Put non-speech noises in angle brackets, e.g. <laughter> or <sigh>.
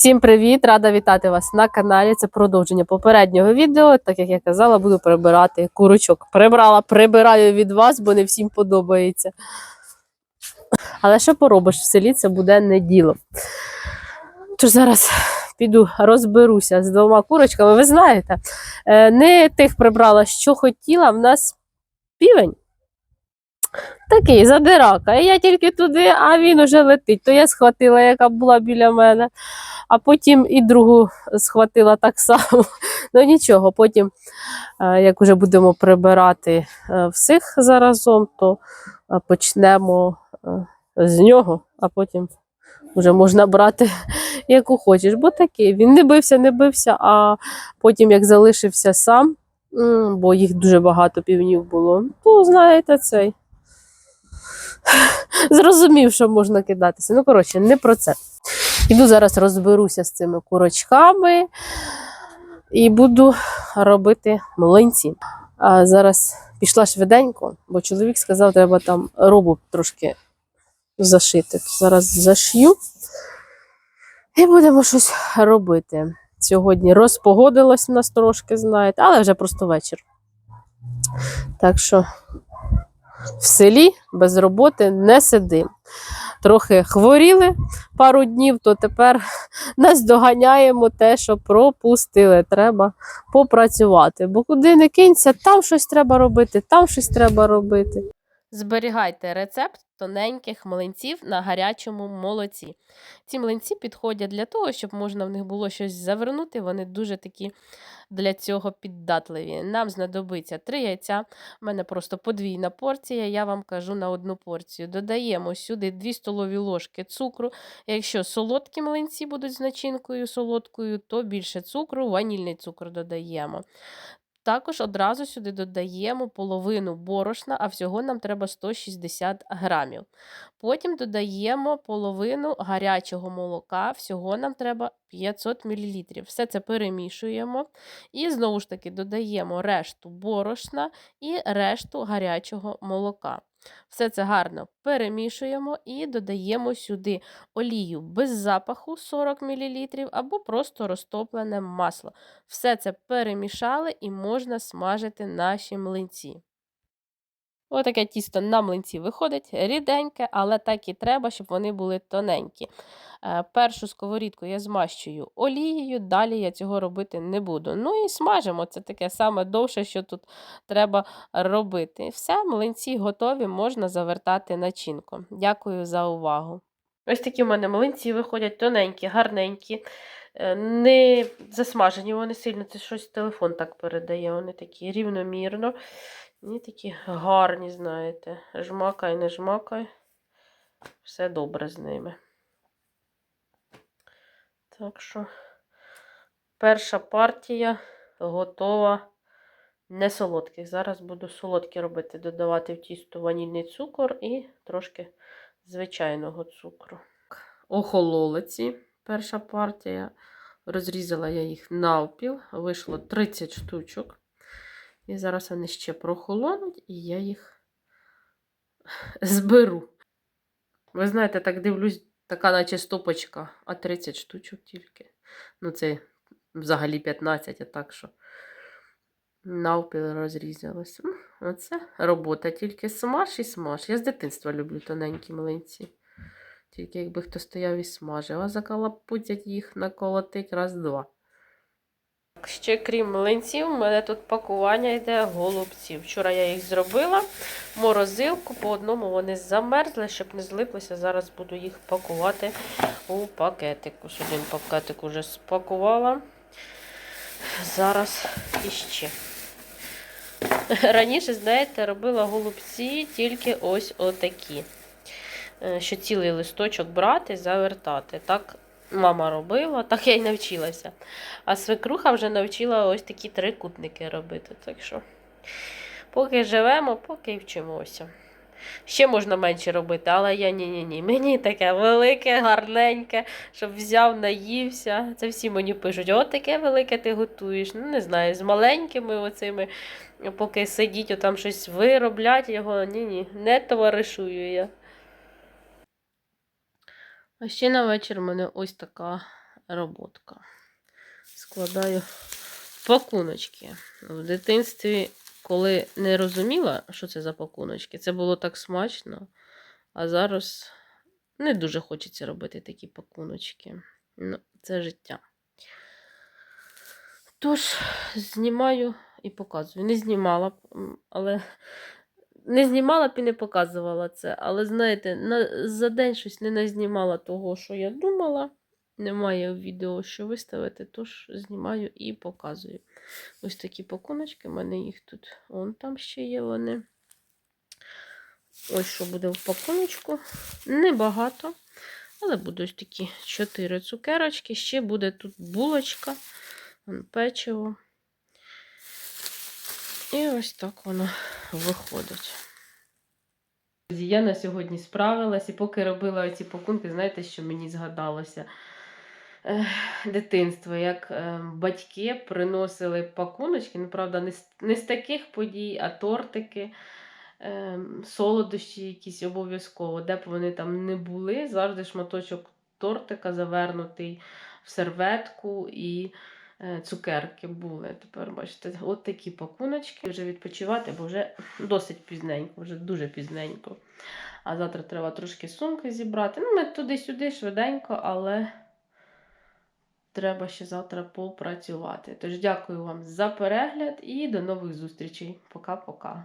Всім привіт! Рада вітати вас на каналі. Це продовження попереднього відео. Так як я казала, буду прибирати курочок. Прибрала, прибираю від вас, бо не всім подобається. Але що поробиш в селі, це буде не діло. Тож зараз піду розберуся з двома курочками. Ви знаєте, е, не тих прибрала, що хотіла. В нас півень. Такий задирака. І я тільки туди, а він уже летить. То я схватила, яка була біля мене, а потім і другу схватила так само. <laughs> Ну нічого, потім, е, як вже будемо прибирати е, всіх заразом, то е, почнемо з нього, а потім вже можна брати <laughs> яку хочеш. Бо такий він не бився, не бився, а потім, як залишився сам, бо їх дуже багато півнів було, то знаєте цей. Зрозумів, що можна кидатися. Ну, коротше, не про це. Іду зараз розберуся з цими курочками і буду робити млинці. А зараз пішла швиденько, бо чоловік сказав, треба там робу трошки зашити. Зараз зашью і будемо щось робити. Сьогодні розпогодилось в нас трошки, знаєте, але вже просто вечір. Так що в селі без роботи не сидим. Трохи хворіли пару днів, то тепер <laughs> нас доганяємо те, що пропустили. Треба попрацювати. Бо куди не кинься, там щось треба робити, там щось треба робити. Зберігайте рецепт тоненьких млинців на гарячому молоці. Ці млинці підходять для того, щоб можна в них було щось завернути. Вони дуже такі для цього піддатливі. Нам знадобиться 3 яйця. У мене просто подвійна порція, я вам кажу на одну порцію. Додаємо сюди 2 столові ложки цукру. Якщо солодкі млинці будуть з начинкою солодкою, то більше цукру, ванільний цукор додаємо. Також одразу сюди додаємо половину борошна, а всього нам треба 160 грамів. Потім додаємо половину гарячого молока, всього нам треба 500 мл. Все це перемішуємо. І знову ж таки додаємо решту борошна і решту гарячого молока. Все це гарно перемішуємо і додаємо сюди олію без запаху 40 мл або просто розтоплене масло. Все це перемішали і можна смажити наші млинці. Отаке тісто на млинці виходить ріденьке, але так і треба, щоб вони були тоненькі. Е, Першу сковорідку я змащую олією, далі я цього робити не буду. Ну і смажимо. Це таке саме довше, що тут треба робити. Все, млинці готові, можна завертати начинку. Дякую за увагу. Ось такі в мене млинці виходять тоненькі, гарненькі, е, не засмажені вони сильно, це щось телефон так передає. Вони такі рівномірно. І такі гарні, знаєте. Жмакай, не жмакай. Все добре з ними. Так що перша партія готова не солодких. Зараз буду солодкі робити, додавати в тісто ванільний цукор і трошки звичайного цукру. Охололиці перша партія. Розрізала я їх навпіл, вийшло 30 штучок. І зараз вони ще прохолонуть, і я їх <laughs> зберу. Ви знаєте, так дивлюсь, така наче стопочка, а 30 штучок тільки. Ну, це взагалі 15, а так що навпіл розрізалось. Оце робота, тільки смаж і смаж. Я з дитинства люблю тоненькі млинці. Тільки якби хто стояв і смажив, а закалапутять їх наколотить раз-два. Ще крім млинців, у мене тут пакування йде голубців. Вчора я їх зробила морозилку, по одному вони замерзли, щоб не злиплися. Зараз буду їх пакувати у пакетику. Один пакетик уже спакувала. Зараз іще. Раніше, знаєте, робила голубці тільки ось отакі. Е, Що цілий листочок брати, завертати. Так мама робила, так я й навчилася. А свекруха вже навчила ось такі трикутники робити. Так що, поки живемо, поки й вчимося. Ще можна менше робити, але я ні-ні-ні. Мені таке велике, гарненьке, щоб взяв, наївся. Це всі мені пишуть, от таке велике ти готуєш. Ну, не знаю, з маленькими оцими, поки сидіть, отам щось вироблять його. Ні-ні, не товаришую я. А ще на вечір у мене ось така роботка. Складаю пакуночки. В дитинстві, коли не розуміла, що це за пакуночки, це було так смачно. А зараз не дуже хочеться робити такі пакуночки. Ну, це життя. Тож, знімаю і показую. Не знімала, але не знімала б і не показувала це. Але знаєте, на, за день щось не назнімала того, що я думала. Немає відео, що виставити, тож знімаю і показую. Ось такі пакуночки, в мене їх тут. Вон там ще є вони. Ось що буде в пакуночку. Небагато. Але буде ось такі 4 цукерочки. Ще буде тут булочка, печиво. І ось так воно виходить. Я на сьогодні справилась, і поки робила оці пакунки, знаєте, що мені згадалося? Дитинство, як е, батьки приносили пакуночки, ну, правда, не з, таких подій, а тортики, е, солодощі якісь обов'язково, де б вони там не були, завжди шматочок тортика завернутий в серветку і цукерки були. Тепер бачите, от такі пакуночки. Вже відпочивати, бо вже досить пізненько, вже дуже пізненько. А завтра треба трошки сумки зібрати. Ну, ми туди-сюди швиденько, але треба ще завтра попрацювати. Тож дякую вам за перегляд і до нових зустрічей. Пока-пока.